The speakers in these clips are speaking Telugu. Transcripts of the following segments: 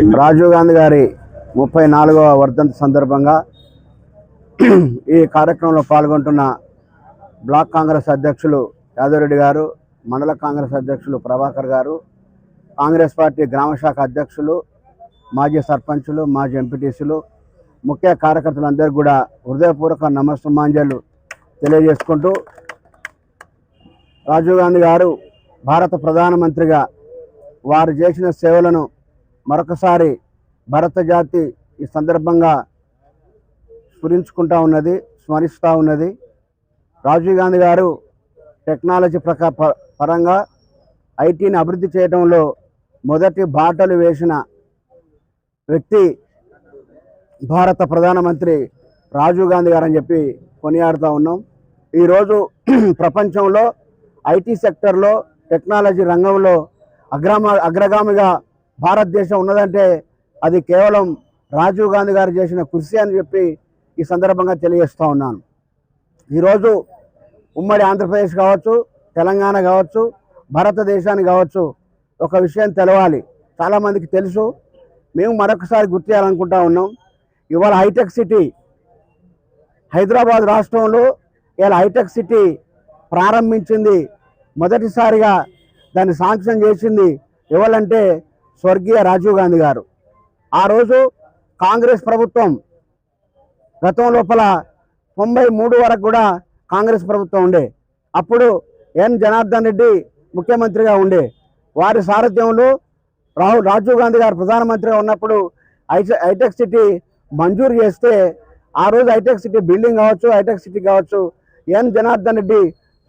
రాజీవ్ గాంధీ గారి ముప్పై నాలుగవ వర్ధంతి సందర్భంగా ఈ కార్యక్రమంలో పాల్గొంటున్న బ్లాక్ కాంగ్రెస్ అధ్యక్షులు యాదవరెడ్డి గారు మండల కాంగ్రెస్ అధ్యక్షులు ప్రభాకర్ గారు కాంగ్రెస్ పార్టీ గ్రామ శాఖ అధ్యక్షులు మాజీ సర్పంచులు మాజీ ఎంపీటీసీలు ముఖ్య కార్యకర్తలందరూ కూడా హృదయపూర్వక నమస్తమాంజలు తెలియజేసుకుంటూ రాజీవ్ గాంధీ గారు భారత ప్రధానమంత్రిగా వారు చేసిన సేవలను మరొకసారి భారత జాతి ఈ సందర్భంగా స్ఫురించుకుంటా ఉన్నది స్మరిస్తూ ఉన్నది. రాజీవ్ గాంధీ గారు టెక్నాలజీ ప్రకా ప- పరంగా ఐటీని అభివృద్ధి చేయడంలో మొదటి బాటలు వేసిన వ్యక్తి భారత ప్రధానమంత్రి రాజీవ్ గాంధీ గారు అని చెప్పి కొనియాడుతూ ఉన్నాం. ఈరోజు ప్రపంచంలో ఐటీ సెక్టర్లో టెక్నాలజీ రంగంలో అగ్రమ అగ్రగామిగా భారతదేశం ఉన్నదంటే అది కేవలం రాజీవ్ గాంధీ గారు చేసిన కృషి అని చెప్పి ఈ సందర్భంగా తెలియజేస్తూ ఉన్నాను. ఈరోజు ఉమ్మడి ఆంధ్రప్రదేశ్ కావచ్చు తెలంగాణ కావచ్చు భారతదేశానికి కావచ్చు ఒక విషయం తెలవాలి. చాలామందికి తెలుసు. మేము మరొకసారి గుర్తు చేయాలనుకుంటా ఉన్నాం. ఇవాళ హైటెక్ సిటీ హైదరాబాద్ రాష్ట్రంలో ఇవాళ హైటెక్ సిటీ ప్రారంభించింది. మొదటిసారిగా దాన్ని శాంక్షన్ చేసింది ఎవరంటే స్వర్గీయ రాజీవ్ గాంధీ గారు. ఆ రోజు కాంగ్రెస్ ప్రభుత్వం గతం లోపల తొంభై మూడు వరకు కూడా కాంగ్రెస్ ప్రభుత్వం ఉండే. అప్పుడు ఎన్ జనార్దన్ రెడ్డి ముఖ్యమంత్రిగా ఉండే. వారి సారథ్యంలో రాహుల్ రాజీవ్ గాంధీ గారు ప్రధానమంత్రిగా ఉన్నప్పుడు హైటెక్ సిటీ మంజూరు చేస్తే ఆ రోజు హైటెక్ సిటీ బిల్డింగ్ కావచ్చు హైటెక్ సిటీ కావచ్చు ఎన్ జనార్దన్ రెడ్డి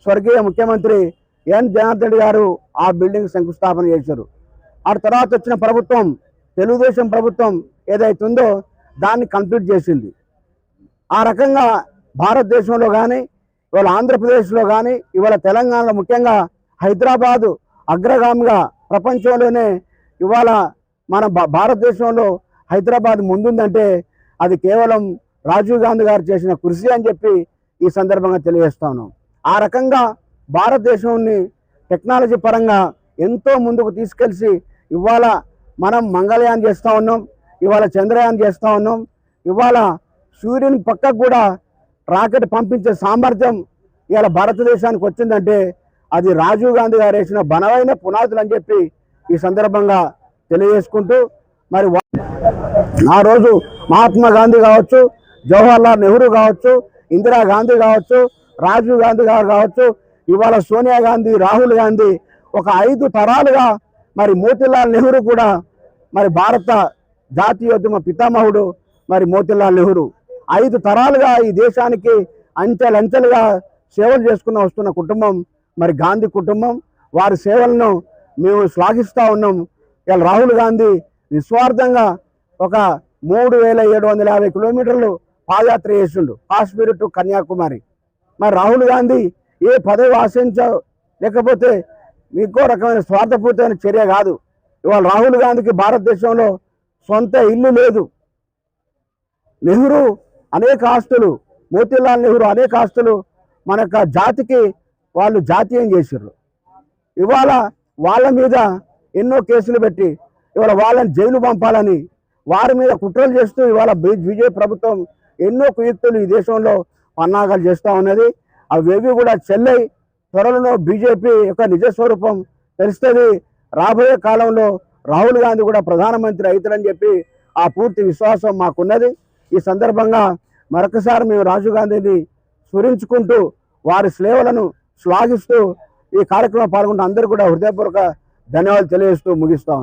స్వర్గీయ ముఖ్యమంత్రి ఎన్ జనార్దన్ రెడ్డి గారు ఆ బిల్డింగ్ శంకుస్థాపన చేశారు. ఆ తర్వాత వచ్చిన ప్రభుత్వం తెలుగుదేశం ప్రభుత్వం ఏదైతే ఉందో దాన్ని కంప్లీట్ చేసింది. ఆ రకంగా భారతదేశంలో కానీ ఇవాళ ఆంధ్రప్రదేశ్లో కానీ ఇవాళ తెలంగాణలో ముఖ్యంగా హైదరాబాదు అగ్రగామిగా ప్రపంచంలోనే ఇవాళ మన భారతదేశంలో హైదరాబాద్ ముందుందంటే అది కేవలం రాజీవ్ గాంధీ గారు చేసిన కృషి అని చెప్పి ఈ సందర్భంగా తెలియజేస్తాను. ఆ రకంగా భారతదేశాన్ని టెక్నాలజీ పరంగా ఎంతో ముందుకు తీసుకెళ్ళి ఇవాళ మనం మంగళయాన్ చేస్తూ ఉన్నాం ఇవాళ చంద్రయాన్ చేస్తూ ఉన్నాం ఇవాళ సూర్యుని పక్కకు కూడా రాకెట్ పంపించే సామర్థ్యం ఇవాళ భారతదేశానికి వచ్చిందంటే అది రాజీవ్ గాంధీ గారు వేసిన బలమైన పునాదులు అని చెప్పి ఈ సందర్భంగా తెలియజేసుకుంటూ మరి ఆ రోజు మహాత్మా గాంధీ కావచ్చు జవహర్లాల్ నెహ్రూ కావచ్చు ఇందిరా గాంధీ కావచ్చు రాజీవ్ గాంధీ గారు కావచ్చు ఇవాళ సోనియా గాంధీ రాహుల్ గాంధీ ఒక ఐదు తరాలుగా మరి మోతిలాల్ నెహ్రూ కూడా మరి భారత జాతీయోద్యమ పితామహుడు మరి మోతిలాల్ నెహ్రూ. ఐదు తరాలుగా ఈ దేశానికి అంచెలంచెలుగా సేవలు చేసుకుని వస్తున్న కుటుంబం మరి గాంధీ కుటుంబం. వారి సేవలను మేము శ్లాఘిస్తూ ఉన్నాం. ఇలా రాహుల్ గాంధీ నిస్వార్థంగా ఒక మూడు వేల ఏడు వందల యాభై కిలోమీటర్లు పాదయాత్ర చేసిండు. కాశ్మీర్ టు కన్యాకుమారి. మరి రాహుల్ గాంధీ ఏ పదవి ఆశించ లేకపోతే మీకో రకమైన స్వార్థపూరితమైన చర్య కాదు. ఇవాళ రాహుల్ గాంధీకి భారతదేశంలో సొంత ఇల్లు లేదు. నెహ్రూ అనేక ఆస్తులు మోతీలాల్ నెహ్రూ అనేక ఆస్తులు మన యొక్క జాతికి వాళ్ళు జాతీయం చేసారు ఇవాళ వాళ్ళ మీద ఎన్నో కేసులు పెట్టి ఇవాళ వాళ్ళని జైలు పంపాలని వారి మీద కుట్రలు చేస్తూ ఇవాళ బీజేపీ ప్రభుత్వం ఎన్నో కుయుక్తులు ఈ దేశంలో పన్నాగాలు చేస్తూ ఉన్నది. అవేవి కూడా చెల్లై త్వరలో బీజేపీ యొక్క నిజ స్వరూపం తెలుస్తుంది. రాబోయే కాలంలో రాహుల్ గాంధీ కూడా ప్రధానమంత్రి అవుతారని చెప్పి ఆ పూర్తి విశ్వాసం మాకున్నది. ఈ సందర్భంగా మరొకసారి మేము రాజీవ్ గాంధీని స్మరించుకుంటూ వారి సేవలను శ్లాఘిస్తూ ఈ కార్యక్రమం పాల్గొన్న అందరూ కూడా హృదయపూర్వక ధన్యవాదాలు తెలియజేస్తూ ముగిస్తాం